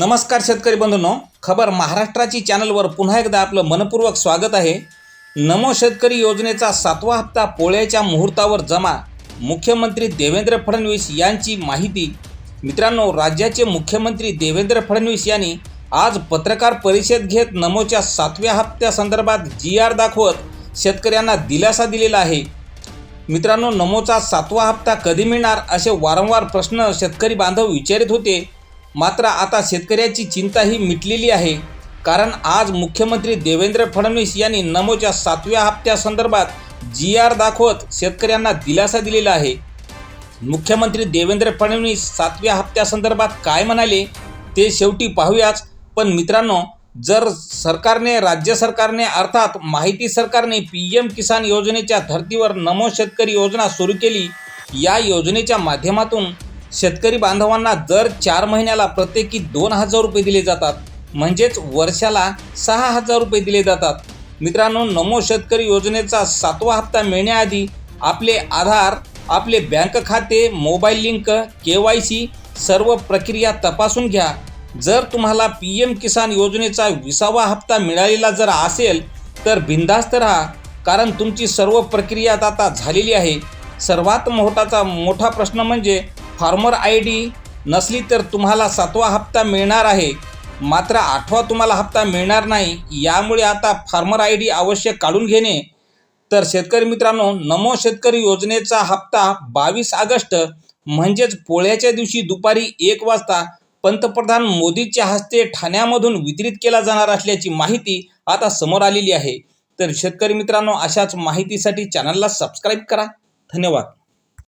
नमस्कार शेतकरी बंधूंनो. खबर महाराष्ट्राची चॅनलवर पुन्हा एकदा आपलं मनपूर्वक स्वागत आहे. नमो शेतकरी योजनेचा सातवा हप्ता पोळ्याच्या मुहूर्तावर जमा. मुख्यमंत्री देवेंद्र फडणवीस यांची माहिती. मित्रांनो राज्याचे मुख्यमंत्री देवेंद्र फडणवीस यांनी आज पत्रकार परिषद घेत नमोच्या सातव्या हप्त्यासंदर्भात जी आर दाखवत शेतकऱ्यांना दिलासा दिलेला आहे. मित्रांनो नमोचा सातवा हप्ता कधी मिळणार असे वारंवार प्रश्न शेतकरी बांधव विचारित होते. मात्र आता शेतकऱ्याची चिंताही मिटलेली आहे. कारण आज मुख्यमंत्री देवेंद्र फडणवीस यांनी नमोच्या सातव्या हप्त्यासंदर्भात जी आर दाखवत शेतकऱ्यांना दिलासा दिलेला आहे. मुख्यमंत्री देवेंद्र फडणवीस सातव्या हप्त्यासंदर्भात काय म्हणाले ते शेवटी पाहूयाच. पण मित्रांनो जर सरकारने राज्य सरकारने अर्थात माहिती सरकारने पी एम किसान योजनेच्या धर्तीवर नमो शेतकरी योजना सुरू केली या योजनेच्या माध्यमातून शेतकरी बांधवांना दर चार महिन्याला प्रत्येकी दोन हजार रुपये दिले जातात. म्हणजेच वर्षाला सहा हजार रुपये दिले जातात. मित्रांनो नमो शेतकरी योजनेचा सातवा हप्ता मिळण्याआधी आपले आधार आपले बँक खाते mobile link K Y C सर्व प्रक्रिया तपासून घ्या. जर तुम्हाला पी एम किसान योजनेचा विसावा हप्ता मिळालेला जर असेल तर बिंदास्त राहा कारण तुमची सर्व प्रक्रिया आता झालेली आहे. सर्वात मोठाचा मोठा प्रश्न म्हणजे फार्मर आय डी नसली तर तुम्हाला सातवा हप्ता मिळणार आहे. मात्र आठवा तुम्हाला हप्ता मिळणार नाही. यामुळे आता फार्मर आय डी अवश्य काढून घेणे. तर शेतकरी मित्रांनो नमो शेतकरी योजनेचा हप्ता बावीस ऑगस्ट म्हणजेच पोळ्याच्या दिवशी दुपारी एक वाजता पंतप्रधान मोदीच्या हस्ते ठाण्यामधून वितरित केला जाणार असल्याची माहिती आता समोर आलेली आहे. तर शेतकरी मित्रांनो अशाच माहितीसाठी चॅनलला सबस्क्राईब करा. धन्यवाद.